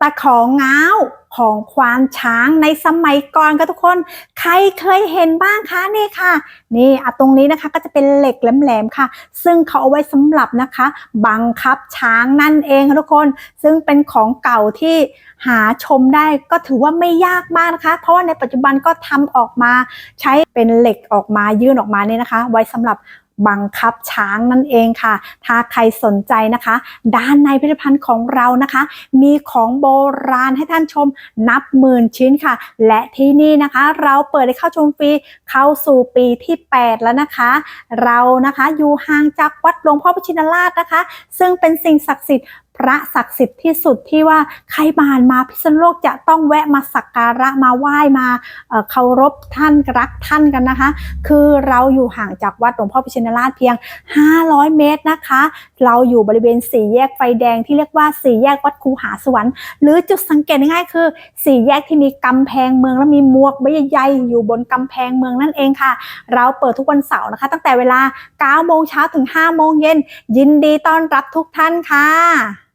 ตะของง้าวของควานช้างในสมัยก่อนค่ะทุกคน ใครเคยเห็นบ้างคะนี่ค่ะ นี่อะตรงนี้นะคะก็จะเป็นเหล็กแหลมๆค่ะ ซึ่งเขาเอาไว้สำหรับนะคะ บังคับช้างนั่นเองค่ะทุกคน ซึ่งเป็นของเก่าที่หาชมได้ก็ถือว่าไม่ยากมากนะคะ เพราะว่าในปัจจุบันก็ทำออกมาใช้เป็นเหล็กออกมายื่นออกมาเนี่ยนะคะ ไว้สำหรับ บังคับช้างนั่นเองค่ะ ถ้าใครสนใจนะคะ ด้านในพิพิธภัณฑ์ของเรานะคะ มีของโบราณให้ท่านชมนับหมื่นชิ้นค่ะ และที่นี่นะคะ เราเปิดให้เข้าชมฟรีเข้าสู่ปีที่ 8 แล้วนะคะ เรานะคะอยู่ห่างจากวัดหลวงพ่อพชินราชนะคะ ซึ่งเป็นสิ่งศักดิ์สิทธิ์ พระศักดิ์สิทธิ์ที่สุดที่ว่าใครผ่านมาพิษณุโลกจะต้องแวะมาสักการะมาไหว้มาเคารพท่านรักท่านกันนะคะ คือเราอยู่ห่างจากวัดหลวงพ่อพิชินราชเพียง 500 เมตรนะคะ เราอยู่บริเวณสี่แยกไฟแดงที่เรียกว่าสี่แยกวัดคูหาสวรรค์หรือจุดสังเกตง่ายๆคือสี่แยกที่มีกำแพงเมืองและมีมวกใบใหญ่อยู่บนกำแพงเมืองนั่นเองค่ะ เราเปิดทุกวันเสาร์นะคะ ตั้งแต่เวลา9โมงเช้าถึง5โมงเย็นยินดีต้อนรับทุกท่านค่ะ